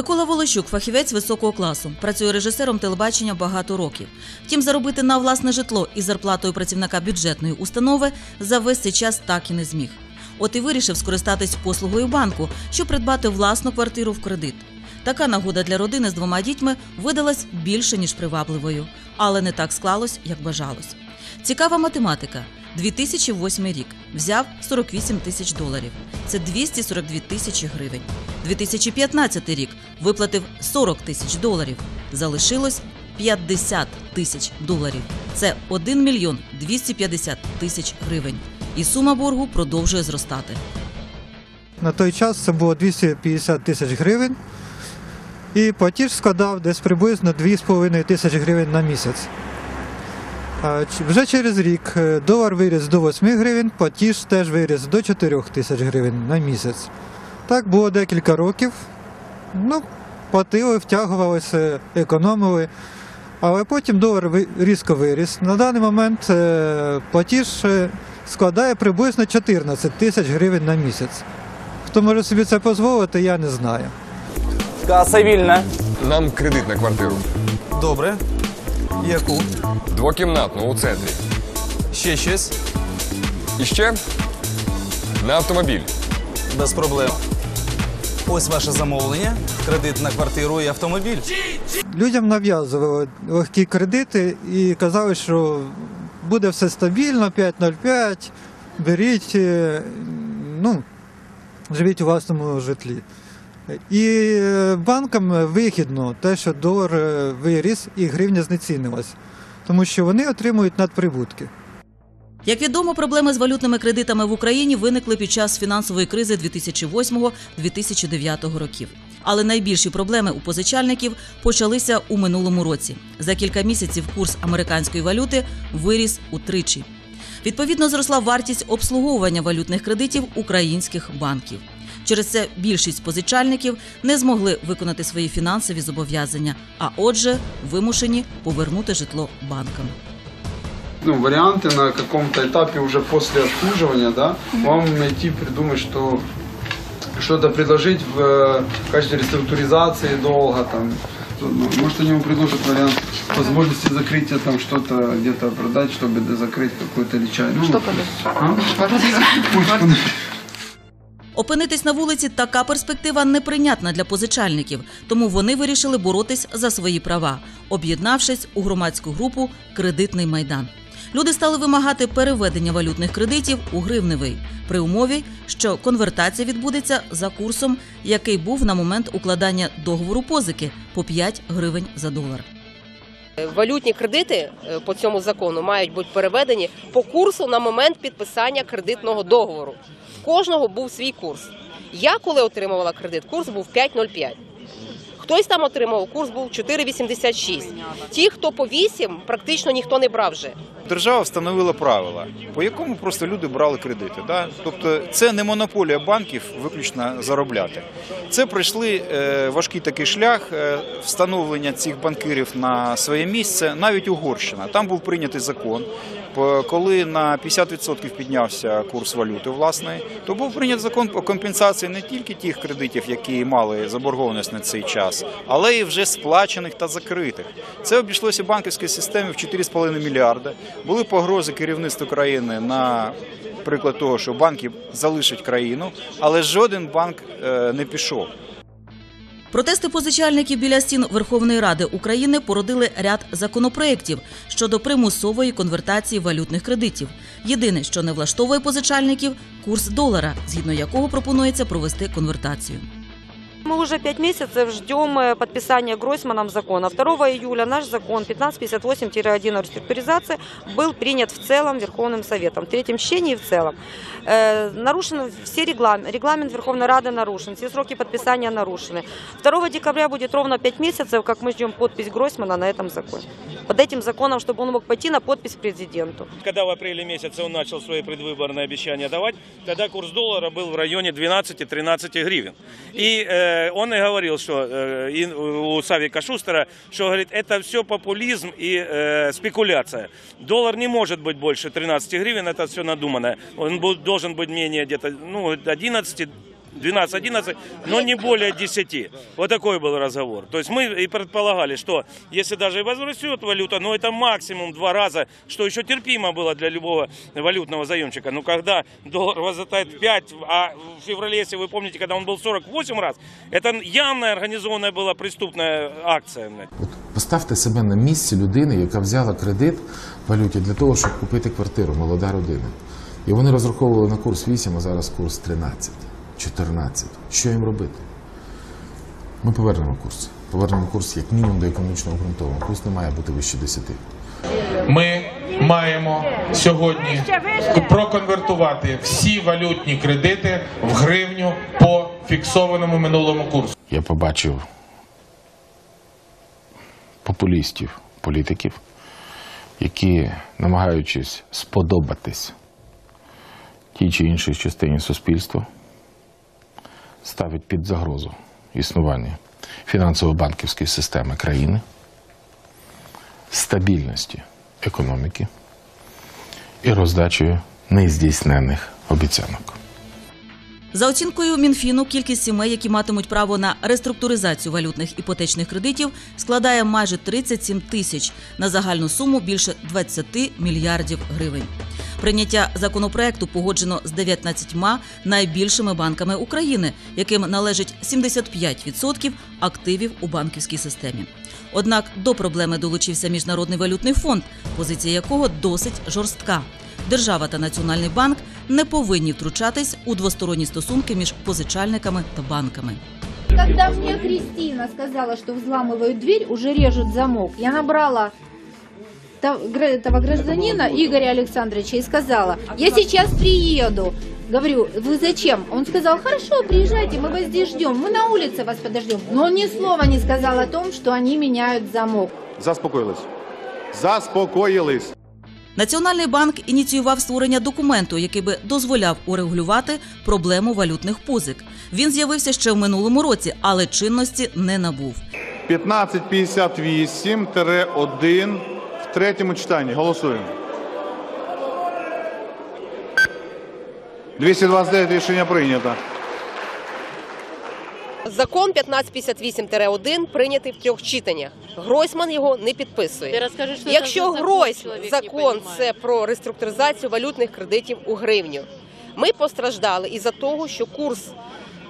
Микола Волощук, фахівець високого класу, працює режисером телебачення багато років. Втім, заробити на власне житло із зарплатою працівника бюджетної установи за весь цей час так і не зміг. От і вирішив скористатись послугою банку, щоб придбати власну квартиру в кредит. Така нагода для родини з двома дітьми видалась більше ніж привабливою, але не так склалось, як бажалось. Цікава математика. 2008 рік взяв 48 тисяч доларів. Це 242 тисячі гривень. 2015 рік виплатив 40 тисяч доларів. Залишилось 50 тисяч доларів. Це 1 мільйон 250 тисяч гривень. І сума боргу продовжує зростати. На той час це було 250 тисяч гривень. І платіж складав десь приблизно 2,5 тисячі гривень на місяць. Вже через рік е, долар виріс до 8 гривень, платіж теж виріс до 4 тисяч гривень на місяць. Так було декілька років. Ну, платили, втягувалися, економили. Але потім долар різко виріс. На даний момент е, платіж е, складає приблизно 14 тисяч гривень на місяць. Хто може собі це дозволити, я не знаю. Каса вільна. Нам кредит на квартиру. Добре. Яку? Двокімнатну у центрі. Ще щось? І ще на автомобіль. Без проблем. Ось ваше замовлення. Кредит на квартиру і автомобіль. Людям нав'язували легкі кредити і казали, що буде все стабільно, 5,05, беріть, е, ну, живіть у власному житлі. І е, банкам вигідно те, що долар е, виріс і гривня знецінилась, тому що вони отримують надприбутки. Як відомо, проблеми з валютними кредитами в Україні виникли під час фінансової кризи 2008-2009 років. Але найбільші проблеми у позичальників почалися у минулому році. За кілька місяців курс американської валюти виріс утричі. Відповідно, зросла вартість обслуговування валютних кредитів українських банків. Через це більшість позичальників не змогли виконати свої фінансові зобов'язання, а отже, вимушені повернути житло банкам. ну, варианты на каком-то этапе уже после обслуживания, да, вам найти, придумать, что что-то предложить в э, качестве реструктуризации долга, там, ну, может они вам предложат вариант возможности закрытия там что-то где-то продать, чтобы закрыть какой-то личай. Ну, что продать? Пусть продать. Опинитись на вулиці така перспектива неприйнятна для позичальників, тому вони вирішили боротись за свої права, об'єднавшись у громадську групу Кредитний майдан. Люди стали вимагати переведення валютних кредитів у гривневий при умові, що конвертація відбудеться за курсом, який був на момент укладання договору позики по 5 гривень за долар. Валютні кредити е, по цьому закону мають бути переведені по курсу на момент підписання кредитного договору. В кожного був свій курс. Я коли отримувала кредит, курс був 5,05. Хтось там отримав, курс був 4,86. Ті, хто по 8, практично ніхто не брав вже. Держава встановила правила, по якому просто люди брали кредити. Да? Тобто це не монополія банків виключно заробляти. Це пройшли е, важкий такий шлях е, встановлення цих банкирів на своє місце, навіть Угорщина. Там був прийнятий закон. Коли на 50% піднявся курс валюти власної, то був прийнятий закон по компенсації не тільки тих кредитів, які мали заборгованість на цей час, але й вже сплачених та закритих. Це обійшлося банківській системі в 4,5 мільярда. Були погрози керівництву країни на приклад того, що банки залишать країну, але жоден банк е, не пішов. Протести позичальників біля стін Верховної Ради України породили ряд законопроєктів щодо примусової конвертації валютних кредитів. Єдине, що не влаштовує позичальників курс долара, згідно якого пропонується провести конвертацію. Мы уже пять месяцев ждем э, подписания Гройсманом закона. 2 июля наш закон 1558-1 о реструктуризации был принят в целом Верховным Советом, в третьем чтении в целом. Э, нарушены все регламенты, регламент Верховной Рады нарушен, все сроки подписания нарушены. 2 декабря будет ровно 5 месяцев, как мы ждем подпись Гройсмана на этом законе. Под этим законом, чтобы он мог пойти на подпись президенту. Когда в апреле месяце он начал свои предвыборные обещания давать, тогда курс доллара был в районе 12-13 гривен. И э, он и говорил, что э, и у Савика Шустера, что говорит, это все популизм и э, спекуляция. Доллар не может быть больше 13 гривен, это все надуманное. Он бу- должен быть менее где-то ну, 11 12-11, но не более 10. Вот такой был разговор. То есть мы и предполагали, что если даже и возрастет валюта, но это максимум два раза, что еще терпимо было для любого валютного заемщика. Но когда доллар возрастает 5, а в феврале, если вы помните, когда он был 48 раз, это явная организованная была преступная акция. Поставте себе на місці людини, яка взяла кредит в валюті для того, щоб купити квартиру, молода родина. І вони розраховували на курс 8, а зараз курс 13, 14. Що їм робити? Ми повернемо курс. Повернемо курс як мінімум до економічного обґрунтованого. Курс не має бути вище 10. Ми маємо сьогодні проконвертувати всі валютні кредити в гривню по фіксованому минулому курсу. Я побачив популістів, політиків, які, намагаючись сподобатись тій чи іншій частині суспільства, ставить під загрозу існування фінансово-банківської системи країни, стабільності економіки і роздачею нездійснених обіцянок. За оцінкою Мінфіну, кількість сімей, які матимуть право на реструктуризацію валютних іпотечних кредитів, складає майже 37 тисяч на загальну суму більше 20 мільярдів гривень. Прийняття законопроекту погоджено з 19 найбільшими банками України, яким належить 75% активів у банківській системі. Однак до проблеми долучився міжнародний валютний фонд, позиція якого досить жорстка. Держава та Національний банк не повинні втручатись у двосторонні стосунки між позичальниками та банками. Когда мне Кристина сказала, что взламывают дверь, уже режут замок, я набрала этого гражданина Игоря Александровича и сказала, я сейчас приеду. Говорю, вы зачем? Он сказал, хорошо, приезжайте, мы вас здесь ждем, мы на улице вас подождем. Но он ни слова не сказал о том, что они меняют замок. Заспокоїлись. Заспокоїлись. Національний банк ініціював створення документу, який би дозволяв урегулювати проблему валютних позик. Він з'явився ще в минулому році, але чинності не набув. 1558-1 в третьому читанні. Голосуємо. 229 рішення прийнято. Закон 1558-1 прийнятий в трьох читаннях. Гройсман його не підписує. Якщо Гройсман закон це про реструктуризацію валютних кредитів у гривню, ми постраждали із-за того, що курс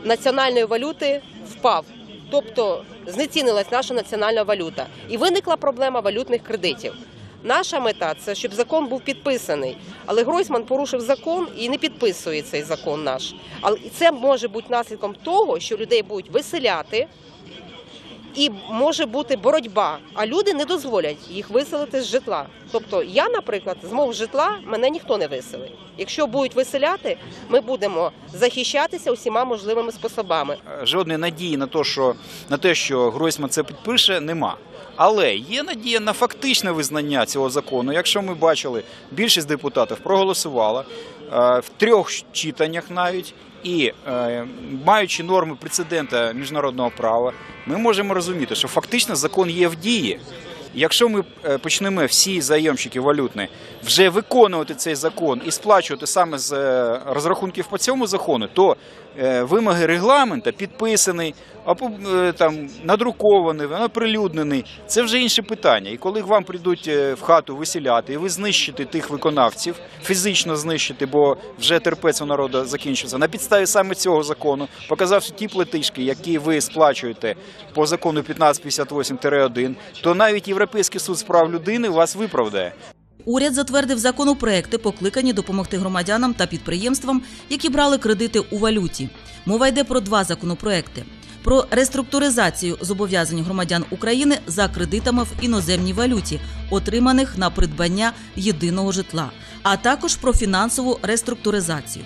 національної валюти впав. Тобто знецінилась наша національна валюта. І виникла проблема валютних кредитів. Наша мета це щоб закон був підписаний. Але Гройсман порушив закон і не підписує цей закон наш. Але це може бути наслідком того, що людей будуть виселяти. І може бути боротьба, а люди не дозволять їх виселити з житла. Тобто, я, наприклад, з мого житла мене ніхто не виселить. Якщо будуть виселяти, ми будемо захищатися усіма можливими способами. Жодної надії на те, що, на те, що Гройсман це підпише, нема. Але є надія на фактичне визнання цього закону. Якщо ми бачили, більшість депутатів проголосувала е, в трьох читаннях навіть. І е, маючи норми прецедента міжнародного права, ми можемо розуміти, що фактично закон є в дії. Якщо ми е, почнемо всі заємщики валютні вже виконувати цей закон і сплачувати саме з е, розрахунків по цьому закону, то вимоги регламента підписаний, е, там надрукований, оприлюднений. Це вже інше питання. І коли вам прийдуть е, в хату висіляти, і ви знищите тих виконавців, фізично знищите, бо вже терпець у народу закінчився. На підставі саме цього закону, показавши ті платіжки, які ви сплачуєте по закону 1558-1, то навіть Європейський суд з прав людини вас виправдає. Уряд затвердив законопроекти, покликані допомогти громадянам та підприємствам, які брали кредити у валюті. Мова йде про два законопроекти: про реструктуризацію зобов'язань громадян України за кредитами в іноземній валюті, отриманих на придбання єдиного житла, а також про фінансову реструктуризацію.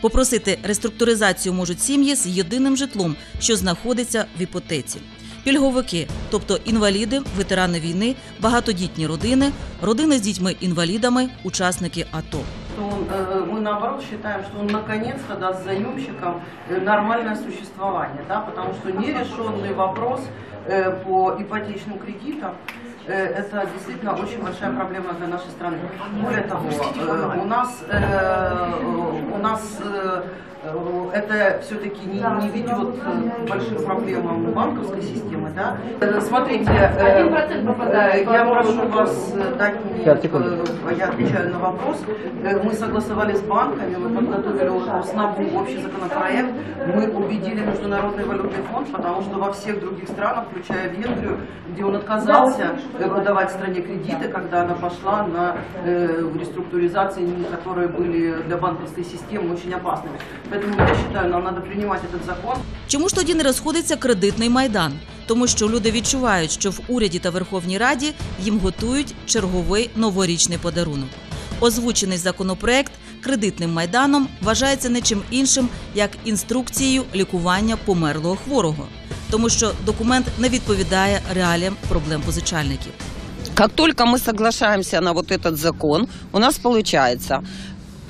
Попросити реструктуризацію можуть сім'ї з єдиним житлом, що знаходиться в іпотеці Пільговики, тобто інваліди, ветерани війни, багатодітні родини, родини з дітьми-інвалідами, учасники АТО. что он, э, мы наоборот считаем, что он наконец-то даст заемщикам э, нормальное существование, да, потому что нерешенный вопрос э, по ипотечным кредитам э, это действительно очень большая проблема для нашей страны. Более того, э, у нас, э, у нас э, Э, Это все-таки не, не ведет к большим проблемам банковской системы, да? Э, Смотрите, э, э, я прошу вас э, дать мне, э, я отвечаю на вопрос. Мы согласовали с банками, мы подготовили уже с НАБУ общий законопроект, мы убедили Международный валютный фонд, потому что во всех других странах, включая Венгрию, где он отказался э, давать стране кредиты, когда она пошла на э, реструктуризации, которые были для банковской системы очень опасными. Поэтому я считаю, нам надо принимать этот закон. Чому ж тоді не розходиться кредитний майдан? Тому що люди відчувають, що в уряді та Верховній Раді їм готують черговий новорічний подарунок. Озвучений законопроект кредитним майданом вважається не чим іншим, як інструкцією лікування померлого хворого, тому що документ не відповідає реаліям проблем позичальників. Как только мы соглашаемся на вот этот закон, у нас получается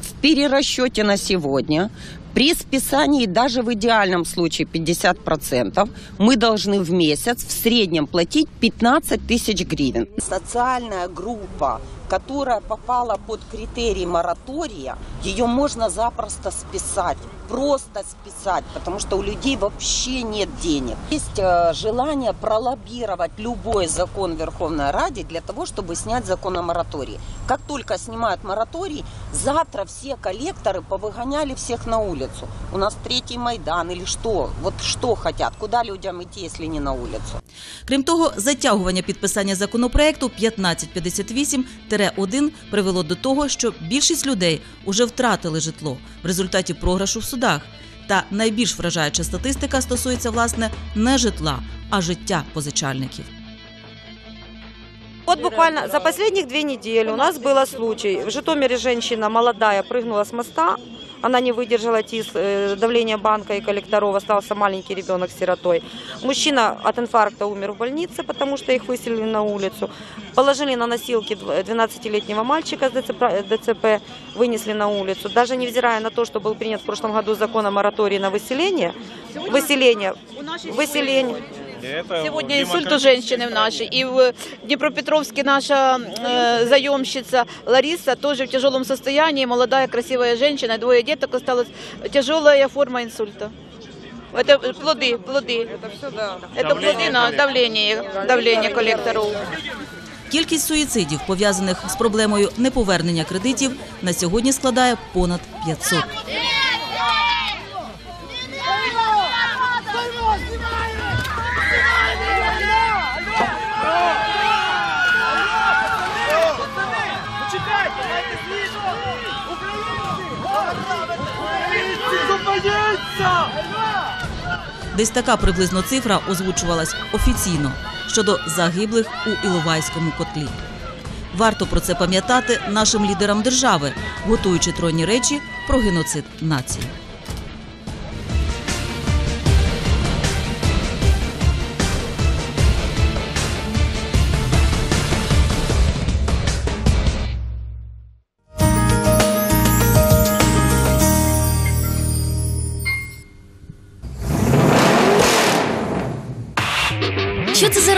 в перерасчете на сегодня при списании даже в идеальном случае 50% мы должны в месяц в среднем платить 15 тысяч гривен. Социальная группа, которая попала под критерий моратория, ее можно запросто списать. Просто списать, потому что у людей вообще нет денег. Есть э, желание пролоббировать любой закон Верховной Ради для того, чтобы снять закон о моратории. Как только снимают мораторий, завтра все коллекторы повыгоняли всех на улицу. У нас третий Майдан или что? Вот что хотят? Куда людям идти, если не на улицу? Крім того, затягування підписання законопроекту 1558-1 привело до того, що більшість людей уже втратили житло в результаті програшу в судах. Та найбільш вражаюча статистика стосується власне не житла, а життя позичальників. Вот буквально за последних две недели у нас был случай. В Житомире женщина молодая прыгнула с моста. Она не выдержала тиск, э, давления банка и коллекторов, остался маленький ребенок сиротой. Мужчина от инфаркта умер в больнице, потому что их выселили на улицу. Положили на носилки дв- 12-летнего мальчика с ДЦП, ДЦП, вынесли на улицу. Даже невзирая на то, что был принят в прошлом году закон о моратории на выселение, выселение, выселение, Сегодня инсульт у женщины в нашей. И в Днепропетровске наша э, заемщица Лариса тоже в тяжелом состоянии. Молодая, красивая женщина, двое деток осталось. Тяжелая форма инсульта. Это плоды, плоды. Это все, да. Это плоды на давление, давление коллекторов. Кількість суїцидів, пов'язаних з проблемою неповернення кредитів, на сьогодні складає понад 500. Десь така приблизно цифра озвучувалась офіційно щодо загиблих у Іловайському котлі. Варто про це пам'ятати нашим лідерам держави, готуючи тронні речі про геноцид нації.